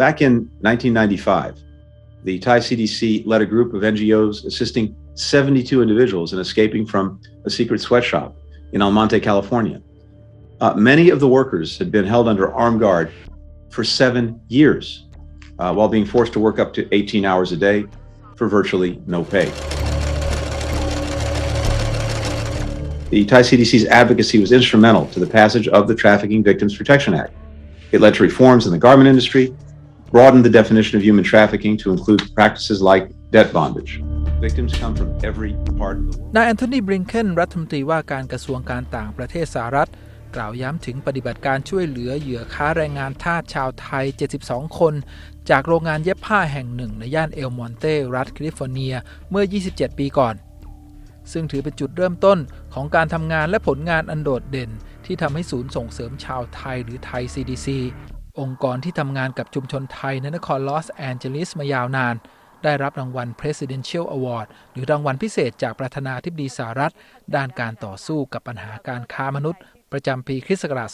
back in 1995, the Thai CDC led a group of NGOs assisting 72 individuals in escaping from a secret sweatshop in Almonte, California. Uh, many of the workers had been held under armed guard for seven years uh, while being forced to work up to 18 hours a day for virtually no pay. The Thai CDC's advocacy was instrumental to the passage of the Trafficking Victims Protection Act. It led to reforms in the garment industry, broadened the definition of human trafficking to include practices like debt bondage. Victims come from every part of the world. นายแอนโทนีบริงเคนรัฐมนตรีว่าการกระทรวงการต่างประเทศสหรัฐ กล่าวย้ำถึงปฏิบัติการช่วยเหลือเหยื่อค้าแรงงานทาสชาวไทย 72 คน จากโรงงานเย็บผ้าแห่งหนึ่งในย่านเอลมอนเต รัฐแคลิฟอร์เนีย เมื่อ 27 ปีก่อน ซึ่งถือเป็นจุดเริ่มต้นของการทำงานและผลงานอันโดดเด่น ที่ทำให้ศูนย์ส่งเสริมชาวไทยหรือไทย CDC องค์กรที่ทำงานกับชุมชนไทยในนครลอสแอนเจลิสมายาวนาน ได้รับรางวัล Presidential Award หรือรางวัลพิเศษจากประธานาธิบดีสหรัฐ ด้านการต่อสู้กับปัญหาการค้ามนุษย์ ประจำปีคริสต์ศักราช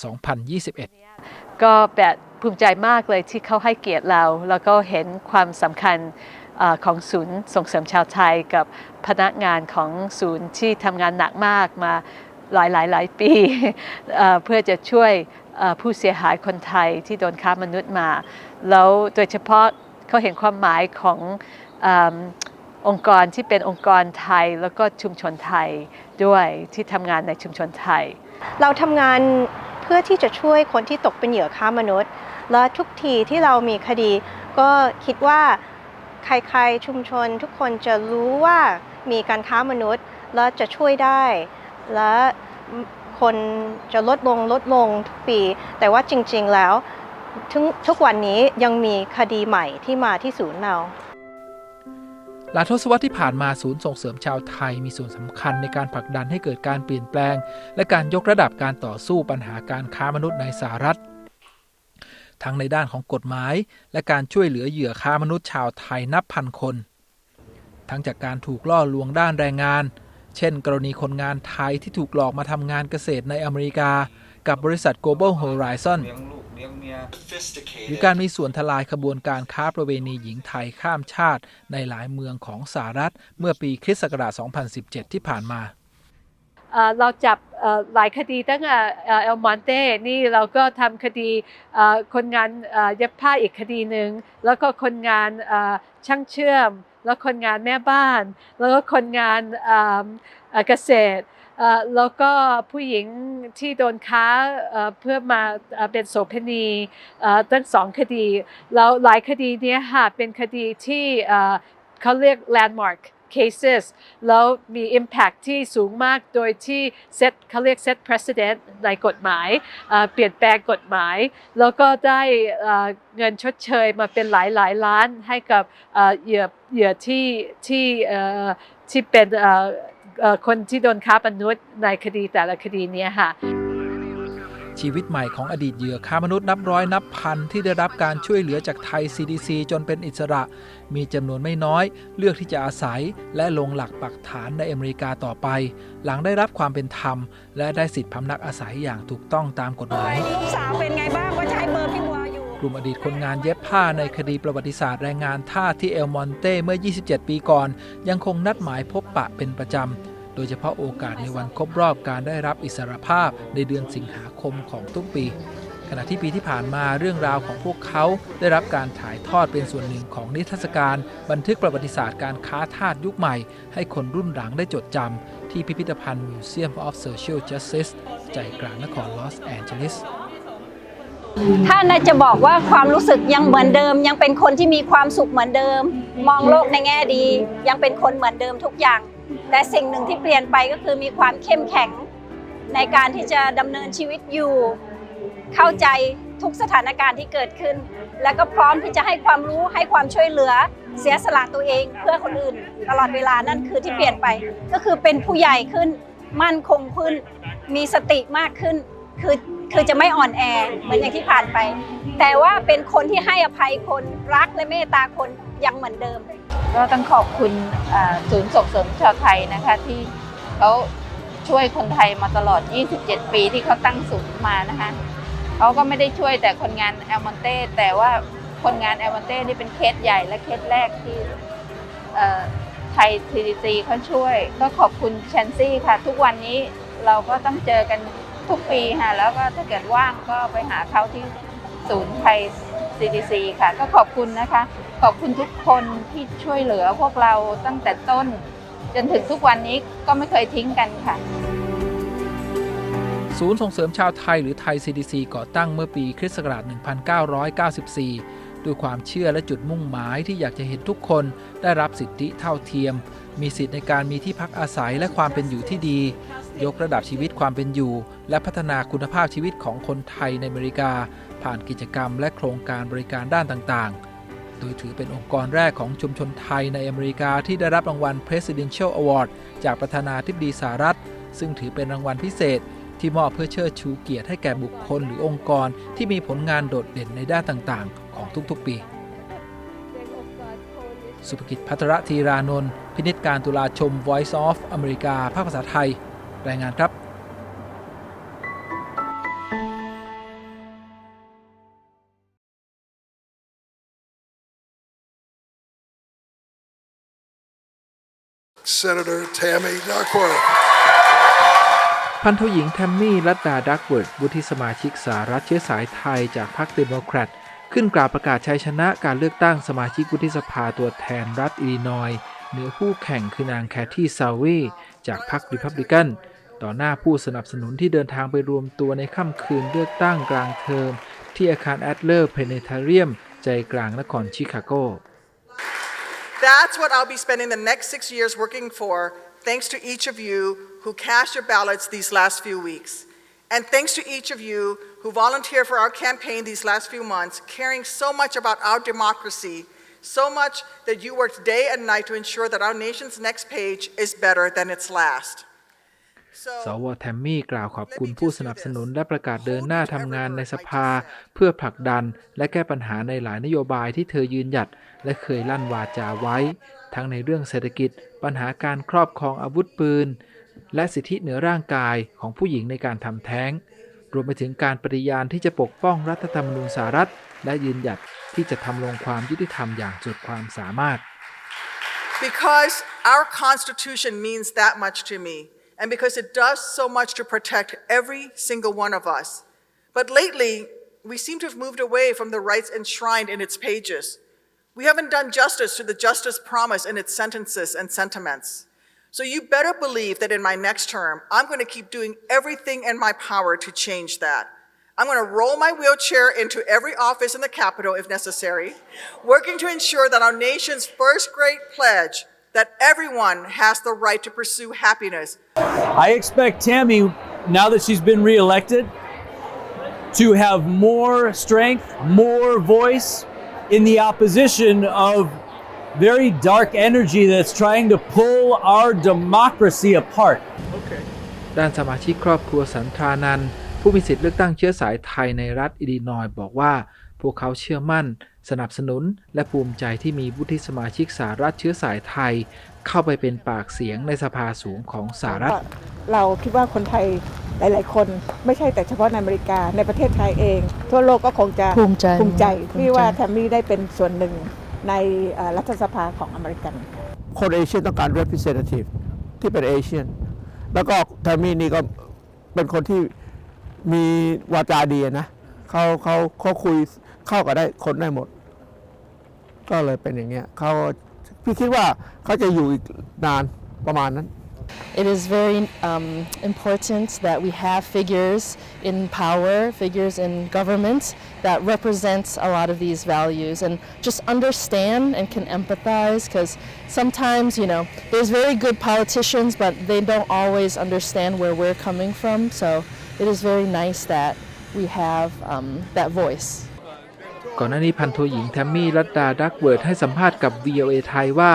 2021 ก็แบบภูมิใจมากเลยที่เขาให้เกียรติเรา แล้วก็เห็นความสำคัญอของศูนย์ส่งเสริมชาวไทยกับพนักงานของศูนย์ที่ทำงานหนักมากมา หลายหลายหลายปีเพื่อจะช่วยผู้เสียหายคนไทยที่โดนค้ามนุษย์มา แล้วโดยเฉพาะเขาเห็นความหมายของอมองค์กรที่เป็นองค์กรไทยแล้วก็ชุมชนไทยด้วยที่ทำงานในชุมชนไทย เราทำงานเพื่อที่จะช่วยคนที่ตกเป็นเหยื่อค้ามนุษย์ และทุกทีที่เรามีคดี ก็คิดว่าใครๆชุมชนทุกคนจะรู้ว่ามีการค้ามนุษย์และจะช่วยได้ และคนจะลดลงลดลงทุกปี แต่ว่าจริง ๆ แล้วทุกทุกวันนี้ยังมีคดีใหม่ที่มาที่ศูนย์เราหลายทศวรรษที่ผ่านมาศูนย์ส่งเสริมชาวไทยมีส่วนสำคัญในการผลักดันให้เกิดการเปลี่ยนแปลง และการยกระดับการต่อสู้ปัญหาการค้ามนุษย์ในสหรัฐ ทั้งในด้านของกฎหมาย และการช่วยเหลือเหยื่อค้ามนุษย์ชาวไทยนับพันคน ทั้งจากการถูกล่อลวงด้านแรงงาน เช่น กรณีคนงานไทยที่ถูกหลอกมาทำงานเกษตรในอเมริกา กับบริษัท Global Horizon เลี้ยงลูกเลี้ยงเมียหรือการมีส่วนทลายขบวนการค้าประเวณีหญิงไทยข้ามชาติ ในหลายเมืองของสหรัฐ เมื่อปีคริสต์ศักราช 2017 ที่ผ่านมาเอ่อเราจับเอ่อหลายคดีตั้งแต่เอ่อเอลมอนเต้นี่เราก็ทำคดีเอ่อคนงานเอ่อเย็บผ้าอีกคดีหนึ่งแล้วก็คนงานเอ่อช่างเชื่อม แล้วคนงานแม่บ้าน แล้วก็คนงานเกษตรแล้วก็ผู้หญิงที่โดนค้าเพื่อมาเป็นโสเภณีตั้งสองคดี แล้วหลายคดีเนี้ยค่ะเป็นคดีที่เขาเรียก landmark cases แล้วมี impact ที่สูงมากโดยที่ set เขาเรียก set precedent ในกฎหมายเปลี่ยนแปลงกฎหมาย แล้วก็ได้เงินชดเชยมาเป็นหลายหลายล้านให้กับเหยื่อเหยื่อที่ที่ที่เป็นคนที่โดนค้ามนุษย์ในคดีแต่ละคดีนี้ค่ะ ชีวิตใหม่ของอดีตเหยื่อค้ามนุษย์นับร้อยนับพันที่ได้รับการช่วยเหลือจากไทย CDC จนเป็นอิสระ มีจำนวนไม่น้อย เลือกที่จะอาศัยและลงหลักปักฐานในอเมริกาต่อไป หลังได้รับความเป็นธรรม และได้สิทธิพำนักอาศัยอย่างถูกต้องตามกฎหมายลูกสาวเป็นไงบ้างว่าจะให้เบอร์พี่บัวอยู่กลุ่มอดีตคนงานเย็บผ้าในคดีประวัติศาสตร์แรงงานทาสที่เอลมอนเต้เมื่อ 27 ปีก่อน ยังคงนัดหมายพบปะเป็นประจำ โดยเฉพาะโอกาสในวันครบรอบการได้รับอิสรภาพในเดือนสิงหาคมของทุกปี ขณะที่ปีที่ผ่านมาเรื่องราวของพวกเขาได้รับการถ่ายทอดเป็นส่วนหนึ่งของนิทรรศการ บันทึกประวัติศาสตร์การค้าทาสยุคใหม่ ให้คนรุ่นหลังได้จดจำที่พิพิธภัณฑ์ Museum of Social Justice ใจกลางนครลอสแอนเจลิสถ้านายจะบอกว่าความรู้สึกยังเหมือนเดิม ยังเป็นคนที่มีความสุขเหมือนเดิม มองโลกในแง่ดี ยังเป็นคนเหมือนเดิมทุกอย่าง แต่สิ่งหนึ่งที่เปลี่ยนไปก็คือมีความเข้มแข็งในการที่จะดำเนินชีวิตอยู่ เข้าใจทุกสถานการณ์ที่เกิดขึ้น แล้วก็พร้อมที่จะให้ความรู้ให้ความช่วยเหลือเสียสละตัวเองเพื่อคนอื่น ตลอดเวลานั่นคือที่เปลี่ยนไป ก็คือเป็นผู้ใหญ่ขึ้น มั่นคงขึ้น มีสติมากขึ้น คือคือจะไม่อ่อนแอเหมือนอย่างที่ผ่านไป แต่ว่าเป็นคนที่ให้อภัยคนรักและเมตตาคนยังเหมือนเดิม ก็ต้องขอบคุณศูนย์ส่งเสริมชาวไทยนะคะที่เขาช่วยคนไทยมาตลอด 27 ปีที่เขาตั้งศูนย์มานะคะเขาก็ไม่ได้ช่วยแต่คนงานแอลมอนเต้แต่ว่าคนงานแอลมอนเต้นี่เป็นเคสใหญ่และเคสแรกที่ไทย TDC เขาช่วย ก็ขอบคุณแชนซี่ค่ะ ทุกวันนี้เราก็ต้องเจอกันทุกปีค่ะ แล้วก็ถ้าเกิดว่างก็ไปหาเขาที่ศูนย์ไทย CDC ค่ะ ก็ขอบคุณนะคะ ขอบคุณทุกคนที่ช่วยเหลือพวกเราตั้งแต่ต้น จนถึงทุกวันนี้ก็ไม่เคยทิ้งกันค่ะ ศูนย์ส่งเสริมชาวไทยหรือไทย CDC ก่อตั้งเมื่อปีคริสต์ศักราช 1994 ด้วยความเชื่อและจุดมุ่งหมายที่อยากจะเห็นทุกคนได้รับสิทธิเท่าเทียม มีสิทธิในการมีที่พักอาศัยและความเป็นอยู่ที่ดี ยกระดับชีวิตความเป็นอยู่ และพัฒนาคุณภาพชีวิตของคนไทยในอเมริกา ผ่านกิจกรรมและโครงการบริการด้านต่างๆ โดยถือเป็นองค์กรแรกของชุมชนไทยในอเมริกาที่ได้รับรางวัล Presidential Award จากประธานาธิบดีสหรัฐ ซึ่งถือเป็นรางวัลพิเศษ ที่มอบเพื่อเชิดชูเกียรติให้แก่บุคคลหรือองค์กรที่มีผลงานโดดเด่นในด้านต่างๆ ของทุกๆปี สุภกิจพัทรธีรานนท์พินิจการตุลาชม Voice of อเมริกาภาคภาษาไทย รายงานครับ Senator Tammy Duckworth. พันโทหญิงแทมมี่รัตดาดักเวิร์ดวุฒิสมาชิกสหรัฐเชื้อสายไทยจากพรรคเดโมแครตขึ้นกล่าวประกาศชัยชนะการเลือกตั้งสมาชิกวุฒิสภาตัวแทนรัฐอิลลินอย์เหนือคู่แข่งคือนางแคทตี้ซาวีจากพรรคริพับลิกัน ต่อหน้าผู้สนับสนุนที่เดินทางไปรวมตัวในค่ำคืนเลือกตั้งกลางเทอม ที่อาคารแอดเลอร์เพเนทาเรียมใจกลางนครชิคาโก That's what I'll be spending the next six years working for, thanks to each of you who cast your ballots these last few weeks. And thanks to each of you who volunteered for our campaign these last few months, caring so much about our democracy, so much that you worked day and night to ensure that our nation's next page is better than its last. สวแทมมี่กล่าวขอบคุณผู้สนับสนุนและประกาศเดินหน้าทำงานในสภา เพื่อผลักดันและแก้ปัญหาในหลายนโยบายที่เธอยืนหยัด และเคยลั่นวาจาไว้ ทั้งในเรื่องเศรษฐกิจ ปัญหาการครอบครองอาวุธปืน และสิทธิเหนือร่างกายของผู้หญิงในการทำแท้ง รวมไปถึงการปฏิญาณที่จะปกป้องรัฐธรรมนูญสหรัฐ และยืนหยัดที่จะทำลงความยุติธรรมอย่างสุดความสามารถ Because our Constitution means that much to me, and because it does so much to protect every single one of us. But lately, we seem to have moved away from the rights enshrined in its pages. We haven't done justice to the justice promise in its sentences and sentiments. So you better believe that in my next term, I'm going to keep doing everything in my power to change that. I'm going to roll my wheelchair into every office in the Capitol if necessary, working to ensure that our nation's first great pledge that everyone has the right to pursue happiness. I expect Tammy, now that she's been reelected, to have more strength, more voice in the opposition of very dark energy that's trying to pull our democracy apart. Okay. สนับสนุน และภูมิใจที่มีวุฒิสมาชิกสหรัฐเชื้อสายไทย เข้าไปเป็นปากเสียงในสภาสูงของสหรัฐ เราคิดว่าคนไทยหลาย ๆ คนไม่ใช่แต่เฉพาะในอเมริกาในประเทศไทยเอง ทั่วโลกก็คงจะภูมิใจภูมิใจภูมิใจที่ว่าแทมมี่ได้เป็นส่วนหนึ่งในเอ่อรัฐสภาของอเมริกัน คนเอเชียต้องการ representative ที่เป็นเอเชียนแล้วก็แทมมี่นี่ก็เป็นคนที่มีวาจาดีนะเขาเขาเขาคุยเข้ากับได้คนได้หมด ก็เลยเป็นอย่างเงี้ยเขาพี่คิดว่าเขาจะอยู่อีกนานประมาณนั้น It is very um, important that we have figures in power, figures in government that represent a lot of these values and just understand and can empathize because sometimes, you know, there's very good politicians, but they don't always understand where we're coming from. So it is very nice that we have um, that voice. ก่อนหน้านี้พันโทหญิงแทมมี่รัตดาดักเวิร์ดให้สัมภาษณ์กับ VOA ไทยว่า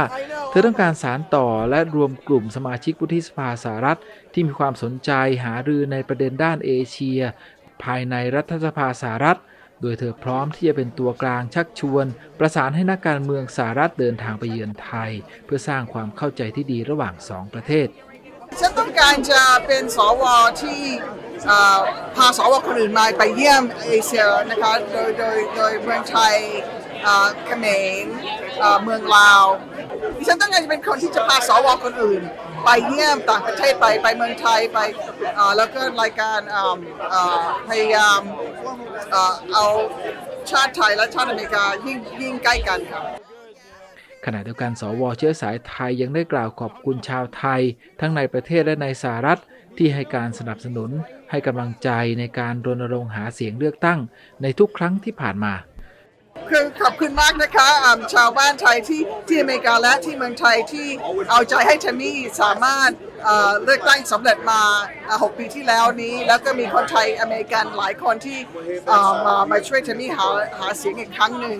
เธอต้องการสารต่อและรวมกลุ่มสมาชิกวุฒิสภาสหรัฐ ที่มีความสนใจหารือในประเด็นด้านเอเชีย ภายในรัฐสภาสหรัฐ โดยเธอพร้อมที่จะเป็นตัวกลางชักชวน ประสานให้นักการเมืองสหรัฐเดินทางไปเยือนไทย เพื่อสร้างความเข้าใจที่ดีระหว่างสองประเทศ การจะเป็นสวที่พาสวคนอื่นมาไปเยี่ยมเอเชียนะคะโดยโดยโดยเมืองไทยเอ่อเขมรเมืองลาวดิฉันต้องการจะเป็นคนที่จะพาสวคนอื่น ไปเยี่ยมต่างประเทศไปไปเมืองไทยไปแล้วก็รายการพยายามเอ่อเอาชาติไทยและชาติอเมริกายิ่งยิ่งใกล้กันครับ ขณะเดียวกันสวเชื้อสายไทยยังได้กล่าวขอบคุณชาวไทย ทั้งในประเทศและในสหรัฐที่ให้การสนับสนุน ให้กำลังใจในการรณรงค์หาเสียงเลือกตั้งในทุกครั้งที่ผ่านมาคือขอบคุณมากนะคะชาวบ้านไทยที่ที่อเมริกาและที่เมืองไทยที่เอาใจให้เทมมี่สามารถเลือกตั้งสำเร็จมา 6 ปีที่แล้วนี้ แล้วก็มีคนไทยอเมริกันหลายคนที่มามาช่วยเทมมี่หาหาเสียงอีกครั้งหนึ่ง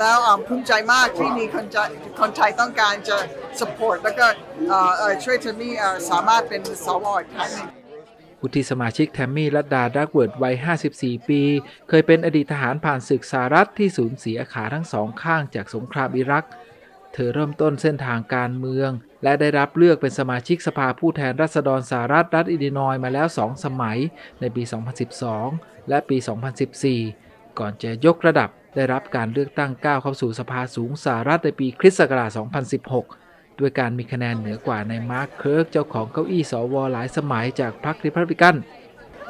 แล้วอ่าภูมิใจมากที่มีคนจคนไทยต้องการจะ support แล้วก็เอ่อเอ่อช่วยเทมมี่อ่าสามารถเป็นสวอีกครั้งหนึ่ง วุฒิสมาชิกแทมมี่ลัดดาดักเวิร์ดวัย 54 ปี เคยเป็นอดีตทหารผ่านศึกสหรัฐที่สูญเสียขาทั้งสองข้างจากสงครามอิรัก เธอเริ่มต้นเส้นทางการเมือง และได้รับเลือกเป็นสมาชิกสภาผู้แทนราษฎรสหรัฐรัฐอิลลินอยส์มาแล้ว 2 สมัยในปี 2012 และปี 2014 ก่อนจะยกระดับ ได้รับการเลือกตั้งก้าวเข้าสู่สภาสูงสหรัฐในปีคริสต์ศักราช 2016 ด้วยการมีคะแนนเหนือกว่าในมาร์คเคิร์กเจ้าของเก้าอี้สวหลายสมัยจากพรรคริพับลิกัน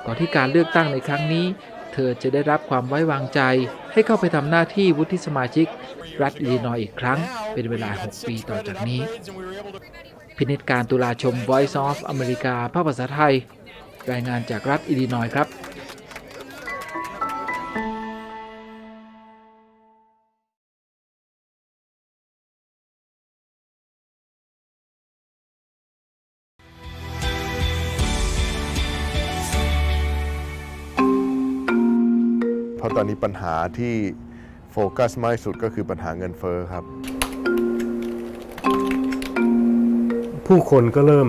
ก่อนที่การเลือกตั้งในครั้งนี้ เธอจะได้รับความไว้วางใจ ให้เข้าไปทำหน้าที่วุฒิสมาชิก รัฐอิลลินอยอีกครั้ง เป็นเวลา 6 ปีต่อจากนี้ พินิจการตุลาชม Voice of อเมริกาภาคภาษาไทย รายงานจากรัฐอิลลินอยครับ ราะตอนนี้ปัญหาที่โฟกัสมากที่สุดก็คือปัญหาเงินเฟ้อครับ ผู้คนก็เริ่ม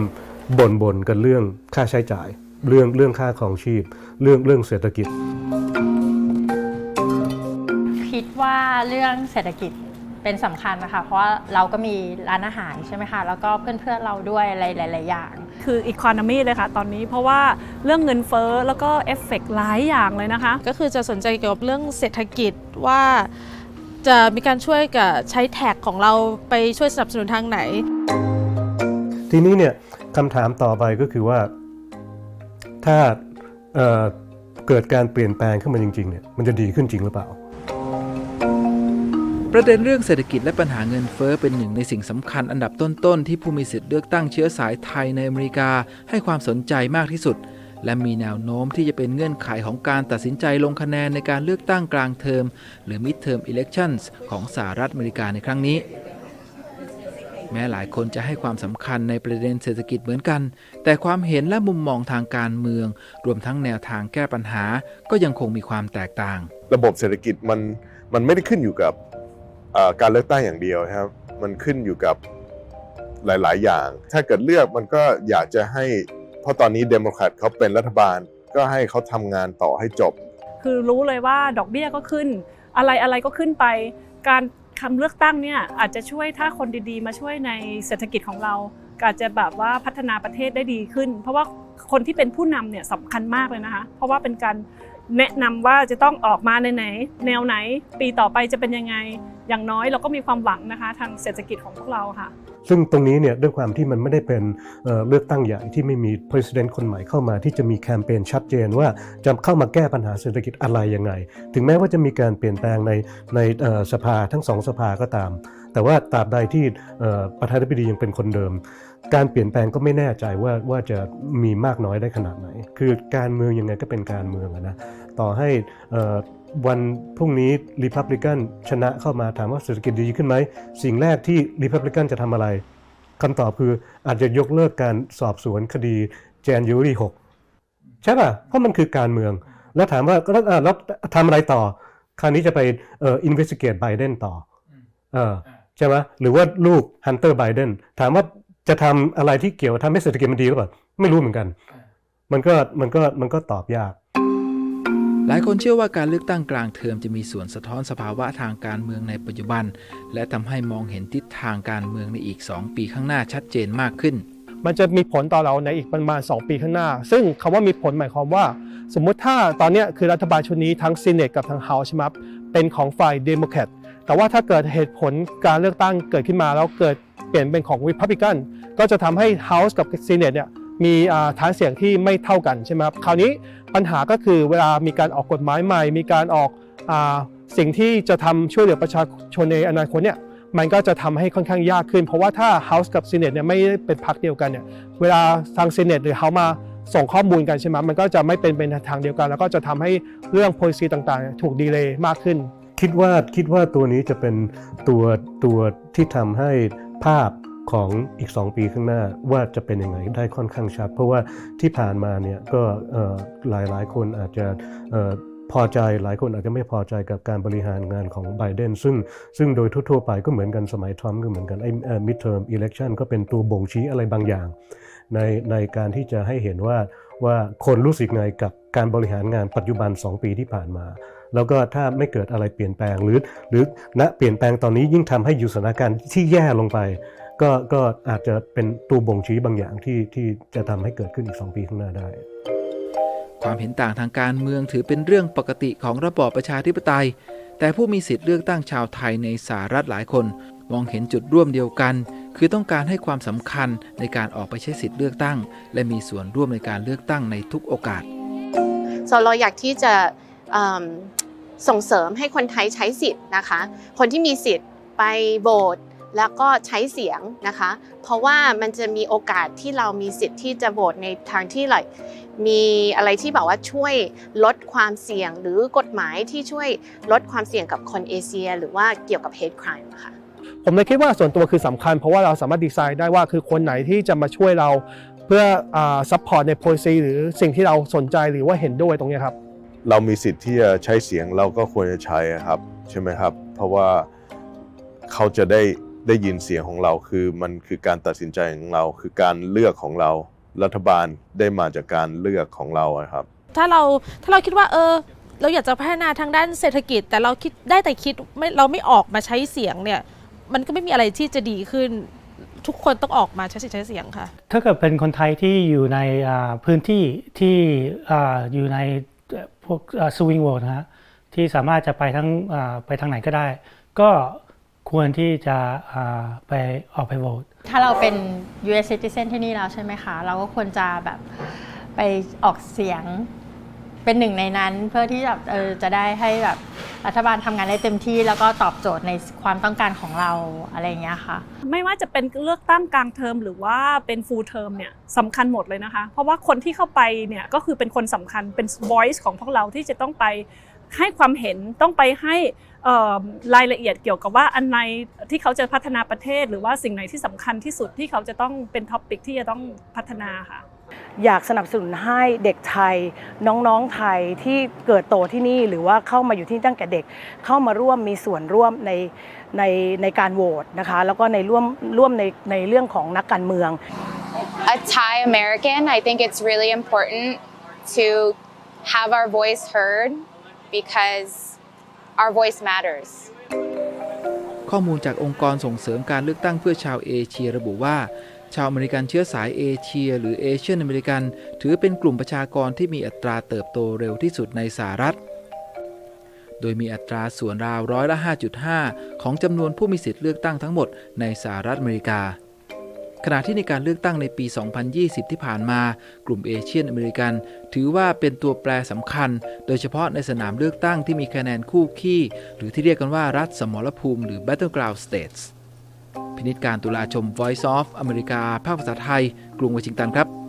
บ่นบ่นกันเรื่องค่าใช้จ่าย เรื่องเรื่องค่าของชีพ เรื่องเรื่องเศรษฐกิจ คิดว่าเรื่องเศรษฐกิจ เป็นสำคัญนะคะ เพราะว่าเราก็มีร้านอาหารใช่ไหมคะ แล้วก็เพื่อนๆเราด้วยอะไรหลาย ๆ อย่าง คืออีคอนมีเลยค่ะ ตอนนี้เพราะว่าเรื่องเงินเฟ้อแล้วก็เอฟเฟกต์หลายอย่างเลยนะคะ ก็คือจะสนใจเกี่ยวกับเรื่องเศรษฐกิจว่าจะมีการช่วยกับใช้แท็กของเราไปช่วยสนับสนุนทางไหน ทีนี้เนี่ยคำถามต่อไปก็คือว่า ถ้าเอ่อเกิดการเปลี่ยนแปลงขึ้นมาจริงๆเนี่ยมันจะดีขึ้นจริงหรือเปล่า ประเด็นเรื่องเศรษฐกิจและปัญหาเงินเฟ้อเป็นหนึ่งในสิ่งสำคัญอันดับต้นๆ ที่ผู้มีสิทธิ์เลือกตั้งเชื้อสายไทยในอเมริกาให้ความสนใจมากที่สุด และมีแนวโน้มที่จะเป็นเงื่อนไขของการตัดสินใจลงคะแนนในการเลือกตั้งกลางเทอม หรือ midterm elections ของสหรัฐอเมริกาในครั้งนี้ แม้หลายคนจะให้ความสำคัญในประเด็นเศรษฐกิจเหมือนกัน แต่ความเห็นและมุมมองทางการเมือง รวมทั้งแนวทางแก้ปัญหา ก็ยังคงมีความแตกต่าง ระบบเศรษฐกิจมันมันไม่ได้ขึ้นอยู่กับ การเลือกตั้งอย่างเดียวนะครับ มันขึ้นอยู่กับหลาย ๆ อย่าง ถ้าเกิดเลือกมันก็อยากจะให้ เพราะตอนนี้เดโมแครตเขาเป็นรัฐบาล ก็ให้เขาทำงานต่อให้จบ คือรู้เลยว่าดอกเบี้ยก็ขึ้น อะไรอะไรก็ขึ้นไป การคำเลือกตั้งเนี่ยอาจจะช่วยถ้าคนดี ๆ มาช่วยในเศรษฐกิจของเราอาจจะแบบว่าพัฒนาประเทศได้ดีขึ้น เพราะว่าคนที่เป็นผู้นำเนี่ยสำคัญมากเลยนะคะ เพราะว่าเป็นการ แนะนำว่าจะต้องออกมาในไหน แนวไหน ปีต่อไปจะเป็นยังไง อย่างน้อยเราก็มีความหวังนะคะ ทางเศรษฐกิจของพวกเราค่ะ ซึ่งตรงนี้เนี่ยด้วยความที่มันไม่ได้เป็นเเลือกตั้งใหญ่ที่ไม่มี president คนใหม่เข้ามาที่จะมีแคมเปญชัดเจนว่าจะเข้ามาแก้ปัญหาเศรษฐกิจอะไรยังไง ถึงแม้ว่าจะมีการเปลี่ยนแปลงในในสภาทั้งสองสภาก็ตาม แต่ว่าตราบใดที่ประธานาธิบดียังเป็นคนเดิมการเปลี่ยนแปลงก็ไม่แน่ใจว่าว่าจะมีมากน้อยได้ขนาดไหน คือการเมืองยังไงก็เป็นการเมืองนะ ต่อให้เอ่อวันพรุ่งนี้รีพับลิกันชนะเข้ามาถามว่าเศรษฐกิจดีขึ้นไหม สิ่งแรกที่รีพับลิกันจะทำอะไรคำตอบคืออาจจะยกเลิกการสอบสวนคดีแจนยูรี6ใช่ป่ะ เพราะมันคือการเมือง แล้วถามว่าแล้วอะแล้วทำอะไรต่อ คราวนี้จะไปเอ่อ investigate Biden ต่อเออใช่ไหมหรือว่าลูก Hunter Biden ถามว่าจะทำอะไรที่เกี่ยวทำให้เศรษฐกิจมันดีหรือเปล่าไม่รู้เหมือนกัน มันก็มันก็มันก็ตอบยากห ลายคนเชื่อว่าการเลือกตั้งกลางเทอมจะมีส่วนสะท้อนสภาวะทางการเมืองในปัจจุบัน และทำให้มองเห็นทิศทางการเมืองในอีก 2 ปีข้างหน้าชัดเจนมากขึ้น มันจะมีผลต่อเราในอีกประมาณ 2 ปีข้างหน้า ซึ่งคำว่ามีผลหมายความว่า สมมุติถ้าตอนนี้คือรัฐบาลชุดนี้ทั้งซีเนตกับทั้งเฮาส์ใช่ไหมเป็นของฝ่ายเดโมแครตแต่ว่าถ้าเกิดเหตุผลการเลือกตั้งเกิดขึ้นมาแล้วเกิดเปลี่ยนเป็นของ Republican ก็จะทำให้ House กับ Senate เนี่ย มีฐานเสียงที่ไม่เท่ากันใช่ไหมครับคราวนี้ปัญหาก็คือเวลามีการออกกฎหมายใหม่ มีการออกอสิ่งที่จะทำช่วยเหลือประชาชนในอนาคตเนี่ยมันก็จะทำให้ค่อนข้างยากขึ้น เพราะว่าถ้า House กับ Senate เนี่ยไม่เป็นพรรคเดียวกันเนี่ยเวลาทาง Senate หรือ House มาส่งข้อมูลกันใช่ไหมมันก็จะไม่เป็นเป็นทางเดียวกัน แล้วก็จะทำให้เรื่อง policy ต่างๆ ถูกดีเลย์มากขึ้น คิดว่าคิดว่าตัวนี้จะเป็นตัวตัวที่ทำให้ภาพ ของอีก 2 ปีข้างหน้าว่าจะเป็นยังไงได้ค่อนข้างชัด เพราะว่าที่ผ่านมาเนี่ยก็หลายหลายคนอาจจะพอใจหลายคนอาจจะไม่พอใจกับการบริหารงานของไบเดนซึ่งซึ่งโดยทั่วๆไปก็เหมือนกันสมัยทรัมป์ก็เหมือนกันไอ้ midterm election ก็เป็นตัวบ่งชี้อะไรบางอย่าง ในในการที่จะให้เห็นว่าว่าคนรู้สึกไงกับการบริหารงานปัจจุบัน 2 ปีที่ผ่านมา แล้วก็ถ้าไม่เกิดอะไรเปลี่ยนแปลงหรือ หรือณเปลี่ยนแปลงตอนนี้ยิ่งทำให้อยู่สถานการณ์ที่แย่ลงไป ก็ก็อาจจะเป็นตัวบ่งชี้บางอย่างที่ที่จะทำให้เกิดขึ้นอีก 2 ปีข้างหน้าได้ ความเห็นต่างทางการเมืองถือเป็นเรื่องปกติของระบอบประชาธิปไตย แต่ผู้มีสิทธิ์เลือกตั้งชาวไทยในสหรัฐหลายคน มองเห็นจุดร่วมเดียวกัน คือต้องการให้ความสำคัญในการออกไปใช้สิทธิ์เลือกตั้ง และมีส่วนร่วมในการเลือกตั้งในทุกโอกาส so เราอยากที่จะเอิ่มส่งเสริมให้คนไทยใช้สิทธิ์นะคะ คนที่มีสิทธิ์ไปโหวต แล้วก็ใช้เสียงนะคะ เพราะว่ามันจะมีโอกาสที่เรามีสิทธิ์ที่จะโหวตในทางที่ like มีอะไรที่แบบว่าช่วยลดความเสี่ยง หรือกฎหมายที่ช่วยลดความเสี่ยงกับคนเอเชีย หรือว่าเกี่ยวกับ hate crime อะค่ะผมเลยคิดว่าส่วนตัวคือสำคัญ เพราะว่าเราสามารถดีไซน์ได้ว่าคือคนไหนที่จะมาช่วยเราเพื่อซัพพอร์ตใน policy หรือสิ่งที่เราสนใจหรือว่าเห็นด้วยตรงเนี้ยครับ เรามีสิทธิ์ที่จะใช้เสียงเราก็ควรจะใช้อะครับ ใช่ไหมครับ เพราะว่าเขาจะได้ ได้ยินเสียงของเราคือมันคือการตัดสินใจของเราคือการเลือกของเรา รัฐบาลได้มาจากการเลือกของเราอะครับ ถ้าเราถ้าเราคิดว่าเออ เราอยากจะพัฒนาทางด้านเศรษฐกิจ แต่เราคิดได้แต่คิดไม่เราไม่ออกมาใช้เสียงเนี่ย มันก็ไม่มีอะไรที่จะดีขึ้น ทุกคนต้องออกมาใช้สิทธิ์ใช้เสียงค่ะ ถ้าเกิดเป็นคนไทยที่อยู่ในอ่าพื้นที่ที่อ่าอยู่ในพวกสวิงโหวตนะฮะที่สามารถจะไปทั้งอ่าไปทางไหนก็ได้ ก็ ควรที่จะอ่าไปออกไปโหวตถ้าเราเป็น US citizen ที่นี่แล้วใช่ไหมคะ เราก็ควรจะแบบไปออกเสียงเป็นหนึ่งในนั้นเพื่อที่แบบเออจะได้ให้แบบรัฐบาลทำงานได้เต็มที่ แล้วก็ตอบโจทย์ในความต้องการของเราอะไรอย่างเงี้ยค่ะ ไม่ว่าจะเป็นเลือกตั้งกลางเทอมหรือว่าเป็น full term เนี่ยสำคัญหมดเลยนะคะ เพราะว่าคนที่เข้าไปเนี่ยก็คือเป็นคนสำคัญเป็น voice ของพวกเราที่จะต้องไป ให้ความเห็นต้องไปให้เอ่อรายละเอียดเกี่ยวกับว่าอันไหนที่เขาจะพัฒนาประเทศ หรือว่าสิ่งไหนที่สำคัญที่สุดที่เขาจะต้องเป็นท็อปิกที่จะต้องพัฒนาค่ะอยากสนับสนุนให้เด็กไทย น้องๆไทยที่เกิดโตที่นี่หรือว่าเข้ามาอยู่ที่นี่ตั้งแต่เด็ก เข้ามาร่วมมีส่วนร่วมในในในการโหวตนะคะแล้วก็ในร่วมร่วมในในเรื่องของนักการเมือง a Thai American, I think it's really important to have our voice heard because our voice matters. ข้อมูลจากองค์กรส่งเสริมการเลือกตั้งเพื่อชาวเอเชียระบุว่า ชาวอเมริกันเชื้อสายเอเชีย หรือเอเชียนอเมริกัน ถือเป็นกลุ่มประชากรที่มีอัตราเติบโตเร็วที่สุดในสหรัฐ โดยมีอัตราส่วนราวร้อยละ 5.5 ของจำนวนผู้มีสิทธิ์เลือกตั้งทั้งหมดในสหรัฐอเมริกา ขณะที่ในการเลือกตั้งในปี 2020 ที่ผ่านมา กลุ่มเอเชียนอเมริกัน ถือว่าเป็นตัวแปรสำคัญ โดยเฉพาะในสนามเลือกตั้งที่มีคะแนนคู่ขี้ หรือที่เรียกกันว่ารัฐสมรภูมิหรือ Battleground States พินิจการตุลาชม Voice of อเมริกา ภาคภาษาไทย กรุงวอชิงตันครับ